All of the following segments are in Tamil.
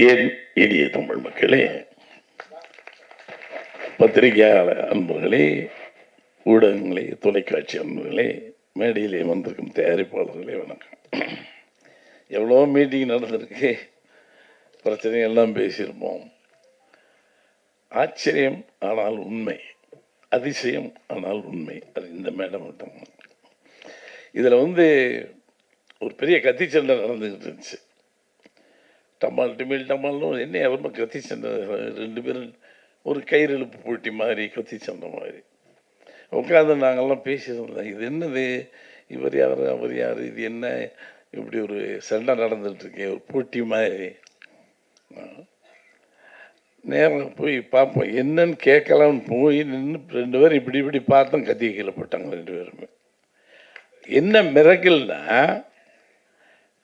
ஏன் எளிய தமிழ் மக்களே? பத்திரிகையாளர் அன்பர்களே ஊடகங்களே தொலைக்காட்சி அன்பர்களே மேடையிலே வந்திருக்கும் தயாரிப்பாளர்களே வணக்கம். எவ்வளோ மீட்டிங் நடந்திருக்கு? பிரச்சனை எல்லாம் பேசியிருப்போம். ஆச்சரியம் ஆனால் உண்மை. அதிசயம் ஆனால் உண்மை. அது இந்த மேடம் மட்டும். இதில் வந்து ஒரு பெரிய கத்தி சண்டை நடந்துக்கிட்டு இருந்துச்சு. டமால் டிமில் டமால்னு என்ன ரொம்ப கத்தி சண்டை ரெண்டு பேரும் ஒரு கயிறு இழுப்பு போட்டி மாதிரி கத்தி சண்டை மாதிரி. உட்காந்து நாங்கள்லாம் பேசியிருந்தோம் இது என்னது? இவர் யார் அவர் யார் இது என்ன? இப்படி ஒரு சண்டை நடந்துட்டு ஒரு போட்டி மாதிரி. நேரம் போய் பார்ப்போம் என்னன்னு கேட்கலாம்னு போய் நின்று ரெண்டு பேரும் இப்படி இப்படி பார்த்தோம் கத்தி கீழே போட்டாங்க ரெண்டு பேருமே. என்ன மிரக்கல்னா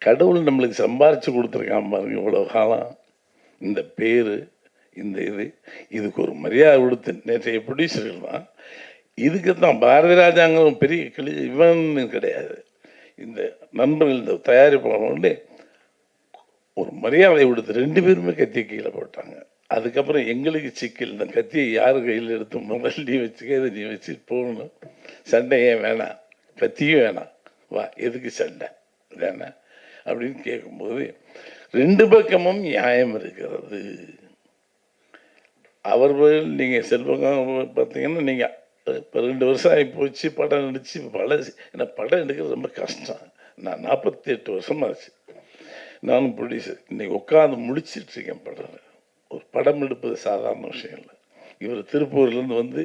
கடவுள் நம்மளுக்கு சம்பாரித்து கொடுத்துருக்கான் பாருங்க இவ்வளோ காலம். இந்த பேர் இந்த இது இதுக்கு ஒரு மரியாதை கொடுத்து நேற்றைய ப்ரொடியூசர்கள் தான். இதுக்கு தான் பாரதி ராஜாங்கம் பெரிய கிளி இவன் கிடையாது. இந்த நண்பர்கள் இந்த தயாரிப்பாளர் ஒரு மரியாதை கொடுத்து ரெண்டு பேருமே கத்தி கீழே போட்டாங்க. அதுக்கப்புறம் எங்களுக்கு சிக்கல் இந்த கத்தியை யார் கையில் எடுத்து முதல்ல நீ வச்சுக்க இதை நீ வச்சு போகணும். சண்டையே வேணாம் கத்தியும் வேணாம். வா எதுக்கு சண்டை? வேணாம். அப்படின்னு கேட்கும்போது ரெண்டு பக்கமும் நியாயம் இருக்கிறது. அவர்கள் நீங்கள் செல்வங்க பார்த்தீங்கன்னா நீங்கள் இப்போ ரெண்டு வருஷம் ஆகி போச்சு படம் நடிச்சு பல ஏன்னா படம் எடுக்கிறது ரொம்ப கஷ்டம். நான் நாற்பத்தி எட்டு வருஷமாச்சு நானும் ப்ரொடியூசர் இன்னைக்கு உட்காந்து முடிச்சிட்டு இருக்கேன் படம் ஒரு படம் எடுப்பது சாதாரண விஷயம் இல்லை. இவர் திருப்பூர்லேருந்து வந்து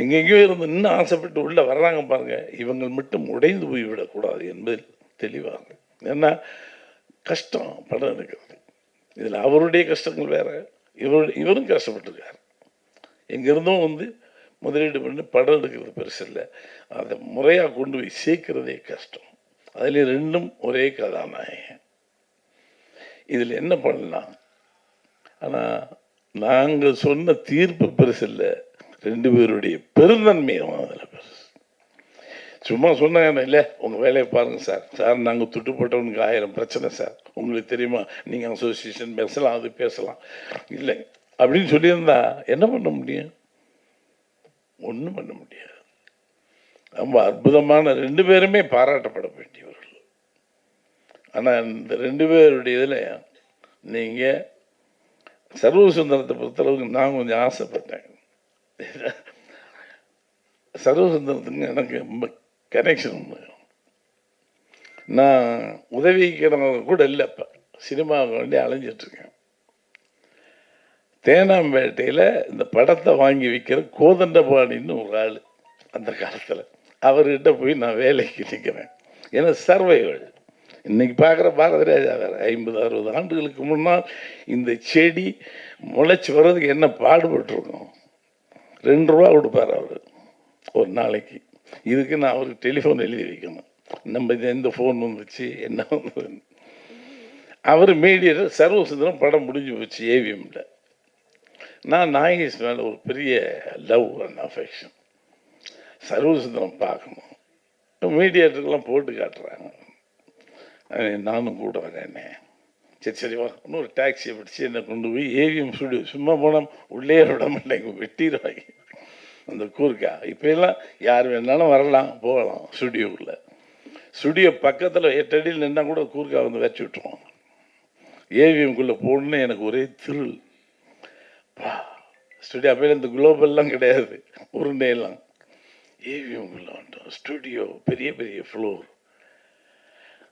எங்கெங்கேயோ இருந்து இன்னும் ஆசைப்பட்டு உள்ளே வர்றாங்க பாருங்கள் இவங்க மட்டும் உடைந்து போய் விடக்கூடாது என்பதில் தெளிவாங்க ஏன்னா கஷ்டம் படம் எடுக்கிறது இதில் அவருடைய கஷ்டங்கள் வேற இவருடைய இவரும் கஷ்டப்பட்டிருக்கார். எங்கேருந்தும் வந்து முதலீடு பண்ணி படம் எடுக்கிறது பெருசு இல்லை. அதை முறையாக கொண்டு போய் சேர்க்கிறதே கஷ்டம். அதில் ரெண்டும் ஒரே கதாநாயகன். இதில் என்ன பண்ணலாம்? ஆனால் நாங்கள் சொன்ன தீர்ப்பு பெருசு இல்லை. ரெண்டு பேருடைய பெருந்தன்மையும் அதில் சும்மா சொன்னாங்க இல்லை. உங்கள் வேலையை பாருங்கள் சார். சார் நாங்கள் துட்டு போட்டவனுக்கு ஆயிரம் பிரச்சனை சார். உங்களுக்கு தெரியுமா? நீங்கள் அசோசியேஷன் பேசலாம் அது பேசலாம். இல்லை. அப்படின்னு சொல்லியிருந்தா என்ன பண்ண முடியும்? ஒன்றும் பண்ண முடியாது. ரொம்ப அற்புதமான ரெண்டு பேருமே பாராட்டப்பட வேண்டியவர்கள். ஆனால் இந்த ரெண்டு பேருடைய இதில் நீங்கள் சர்வ சுந்தரத்தை பொறுத்தளவுக்கு நான் கொஞ்சம் ஆசைப்பட்டேன். சர்வ சுந்தரத்துக்கு எனக்கு ரொம்ப கனெக்ஷன் உண்டு. நான் உதவிக்கிறவங்க கூட இல்லை இப்போ சினிமாவுக்கு வேண்டி அலைஞ்சிட்ருக்கேன். தேனாம்பேட்டையில் இந்த படத்தை வாங்கி விற்கிற கோதண்டபாணின்னு ஒரு ஆள் அந்த காலத்தில். அவர்கிட்ட போய் நான் வேலைக்கு நிற்கிறேன் ஏன்னா சர்வைவல். இன்றைக்கி பார்க்குற பாரதி ராஜா வேறு. ஐம்பது அறுபது ஆண்டுகளுக்கு முன்னால் இந்த செடி முளைச்சி வர்றதுக்கு என்ன பாடுபட்டிருக்கோம்? ரெண்டு ரூபா கொடுப்பார் அவர் ஒரு நாளைக்கு. இதுக்கு நான் அவருக்கு டெலிஃபோன் எழுதி வைக்கணும். நம்ம இது எந்த ஃபோன் வந்துச்சு என்ன வந்தது அவர் மீடியர் சர்வசுந்தரம் படம் முடிஞ்சு போச்சு ஏவிஎம்ல நான் நாகேஷ் மேலே ஒரு பெரிய லவ் அண்ட் அஃபெக்ஷன் சர்வசுந்தரம் பார்க்கணும். மீடியேட்டருக்கெல்லாம் போட்டு காட்டுறாங்க. நானும் கூட வரேனே சரி சரி வா. இன்னொரு டாக்ஸியை பிடிச்சி என்னை கொண்டு போய் ஏவிஎம் ஸ்டுடியோ சும்மா போனால் உள்ளே விட மாட்டேங்க வெட்டிடுவாங்க. அந்த கூர்க்கா இப்போயெல்லாம் யார் வேணாலும் வரலாம் போகலாம் ஸ்டுடியோக்குள்ளே. ஸ்டுடியோ பக்கத்தில் எட்டடியில் நின்னால் கூட கூர்க்கா வந்து வச்சு விட்டுருவோம். ஏவிஎம்குள்ளே போகணுன்னு எனக்கு ஒரே திருள் பா ஸ்டுடியோ அப்போ இந்த குளோபல்லாம் கிடையாது உருண்டையெல்லாம் ஏவிஎம்குள்ளே வந்துட்டோம் ஸ்டுடியோ பெரிய பெரிய ஃப்ளோர்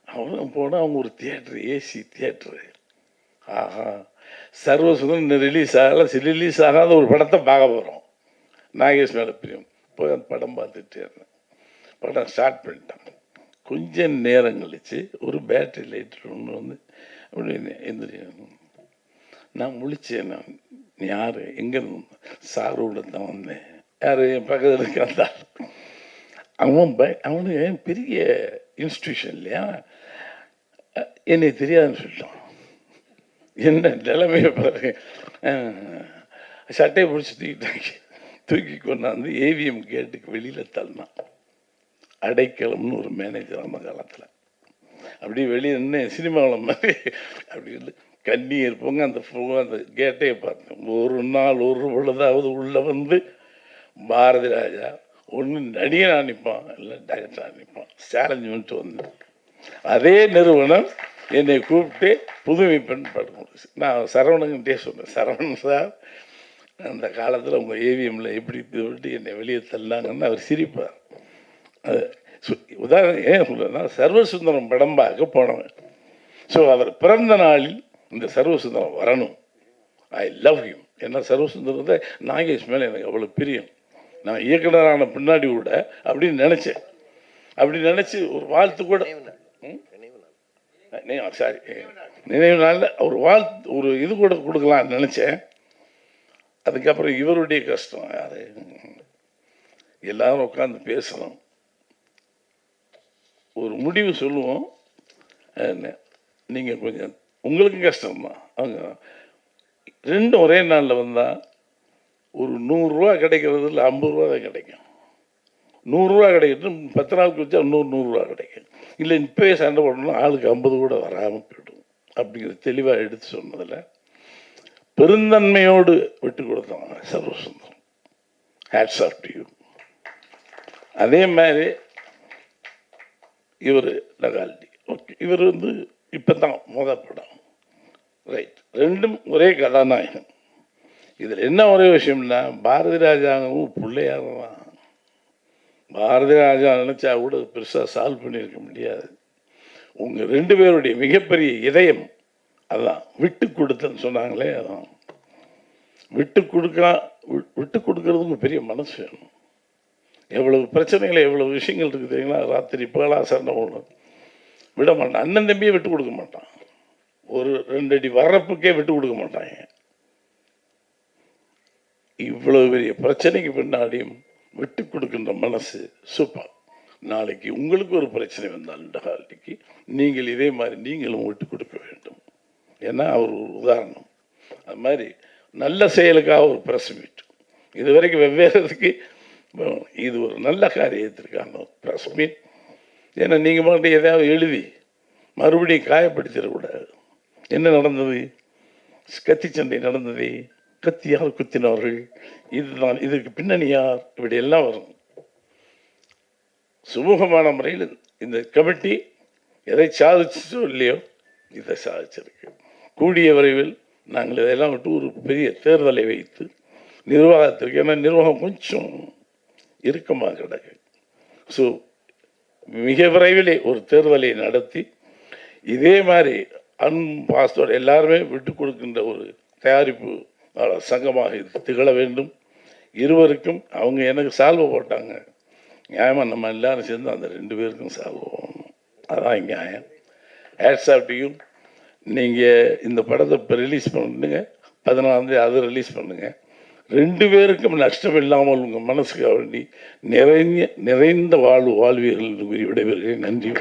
அவங்க போனால் அவங்க ஒரு தியேட்ரு ஏசி தியேட்ரு ஆஹா. சர்வசுதன் ரிலீஸ் ஆகல ரிலீஸ் ஆகாத ஒரு படத்தை பார்க்க போகிறோம் நாகேஷ் மேலே பிரியம் போய் அந்த படம் பார்த்துட்டே இருந்தேன். படம் ஸ்டார்ட் பண்ணிட்டான். கொஞ்ச நேரம் கழித்து ஒரு பேட்டரி லைட் ஒன்று வந்து அப்படி எந்திரி. நான் முழிச்சேன் நான். யார்? எங்கே சாரோட தான் வந்தேன். யார்? என் பக்கத்தில் இருக்க அவன் பய அவனுக்கு பெரிய இன்ஸ்டியூஷன் இல்லையா? என்னை தெரியாதுன்னு சொல்லிட்டான். என்ன நிலைமையை பாருங்க. சட்டையை பிடிச்சி தூக்கிட்டாங்க. தூக்கி கொண்டாந்து ஏவிஎம் கேட்டுக்கு வெளியில் தள்ளினான். அடைக்கலம்னு ஒரு மேனேஜர் அந்த காலத்தில் அப்படியே வெளியே நின்று சினிமாவில் மாதிரி அப்படி வந்து கண்ணீர் பொங்க அந்த அந்த கேட்டே பார்த்தேன். ஒரு நாள் ஒரு பொழுதாவது உள்ளே வந்து பாரதி ராஜா ஒன்று நடிகனாக நிற்பான் இல்லை டைரக்டராக நிற்பான் சேலஞ்ச் பண்ணிட்டு வந்தேன் அதே நிறுவனம் என்னை கூப்பிட்டு புதுமை பெண் படம் நான் சரவணங்கிட்டே சொன்னேன். சரவணன் சார் அந்த காலத்தில் உங்கள் ஏவிஎம்மில் எப்படி இது விட்டு என்னை வெளியே தள்ளாங்கன்னு அவர் சிரிப்பார். அது உதாரணம் ஏன் சொல்கிறேன்னா சர்வசுந்தரம் படம் பார்க்க போனவன். ஸோ அவர் பிறந்த நாளில் இந்த சர்வசுந்தரம் வரணும். ஐ லவ் யூ ஏன்னா சர்வசுந்தரத்தை நாகேஷ் மேலே எனக்கு அவ்வளோ பிரியம். நான் இயக்குனரான பின்னாடி கூட அப்படின்னு நினச்சேன். அப்படி நினச்சி ஒரு வாழ்த்து கூட சாரி நினைவு நாளில் ஒரு வாழ்த்து ஒரு இது கூட கொடுக்கலாம்னு நினச்சேன். அதுக்கப்புறம் இவருடைய கஷ்டம் யாரு? எல்லாரும் உட்காந்து பேசுகிறோம் ஒரு முடிவு சொல்லுவோம். நீங்கள் கொஞ்சம் உங்களுக்கும் கஷ்டம்தான் அவங்க ரெண்டும் ஒரே நாளில் வந்தால் ஒரு நூறுரூவா கிடைக்கிறது இல்லை ஐம்பது ரூபா தான் கிடைக்கும். நூறுரூவா கிடைக்கட்டும் பத்து நாளுக்கு வச்சா நூறு நூறுரூவா கிடைக்கும். இல்லை இப்போயே சண்டை போடணும் ஆளுக்கு ஐம்பது கூட வராமல் போயிடும். அப்படிங்கிறது தெளிவாக எடுத்து சொன்னதில் பெருந்தன்மையோடு விட்டு கொடுத்தோம் Sarvasundaram. Hats off to you அதே மாதிரி இவர் நகால்டி ஓகே இவர் வந்து இப்போ தான் முத படம். ரைட் ரெண்டும் ஒரே கதாநாயகன். இதில் என்ன ஒரே விஷயம்னா பாரதி ராஜாவும் பிள்ளையாரும் தான் பாரதி ராஜா நினச்சா கூட பெருசாக சால்வ் பண்ணியிருக்க முடியாது. உங்கள் ரெண்டு பேருடைய மிகப்பெரிய இதயம் அதான் விட்டு கொடுத்தன்னு சொன்னாங்களே அதான். விட்டு கொடுக்க விட்டு கொடுக்கறதுக்கு பெரிய மனசு. வேணும் எவ்வளவு பிரச்சனைகள் எவ்வளவு விஷயங்கள் இருக்குது தெரியுங்களா? ராத்திரி பகலா சண்டை போடணும் விட மாட்டான். அண்ணன் தம்பியே விட்டு கொடுக்க மாட்டான். ஒரு ரெண்டு அடி வரப்புக்கே விட்டு கொடுக்க மாட்டாங்க இவ்வளவு பெரிய பிரச்சனைக்கு பின்னாடியும் விட்டு கொடுக்கின்ற மனசு சூப்பர். நாளைக்கு உங்களுக்கு ஒரு பிரச்சனை வந்தால் இந்த காலத்துக்கு நீங்கள் இதே மாதிரி நீங்களும் விட்டு கொடுக்க வேண்டும். ஏன்னா அவர் ஒரு உதாரணம்? அது மாதிரி நல்ல செயலுக்காக ஒரு பிரஸ் மீட் இது வரைக்கும் வெவ்வேறுக்கு இது ஒரு நல்ல காரியத்திற்கான பிரஸ் மீட் ஏன்னா நீங்கள் மட்டும் எதாவது எழுதி மறுபடியும் காயப்படுத்திடக்கூடாது. என்ன நடந்தது? கத்தி சண்டை நடந்தது? கத்தியால் குத்தினவர்கள் இதுதான் இதுக்கு பின்னணி யார்? இப்படி எல்லாம் வரும். சுமூகமான முறையில் இந்த கமிட்டி எதை சாதிச்சோ இல்லையோ இதை சாதிச்சிருக்கு. கூடிய விரைவில் நாங்கள் இதெல்லாம் விட்டு ஒரு பெரிய தேர்தலை வைத்து நிர்வாகத்திற்கு ஏன்னா நிர்வாகம் கொஞ்சம் இறுக்கமாக கிடக்கு. ஸோ மிக விரைவிலே ஒரு தேர்தலை நடத்தி இதே மாதிரி அன் பாஸ்தோட எல்லாருமே விட்டு கொடுக்கின்ற ஒரு தயாரிப்பு சங்கமாக இது திகழ வேண்டும். இருவருக்கும் அவங்க எனக்கு சால்வை போட்டாங்க. நியாயமாக நம்ம எல்லாரும் சேர்ந்து அந்த ரெண்டு பேருக்கும் சால்வை போகணும் அதான் நியாயம். ஹேட்ஸ் ஆஃப் டு நீங்கள் இந்த படத்தை இப்போ ரிலீஸ் பண்ணுங்க. பதினாலாந்தேதி அது ரிலீஸ் பண்ணுங்க. ரெண்டு பேருக்கும் நஷ்டம் இல்லாமல் உங்கள் மனசுக்கு வேண்டி நிறைந்த நிறைந்த வாழ்வு வாழ்வீர்கள் என்று கூறி விடைபெறுகிறேன். நன்றி.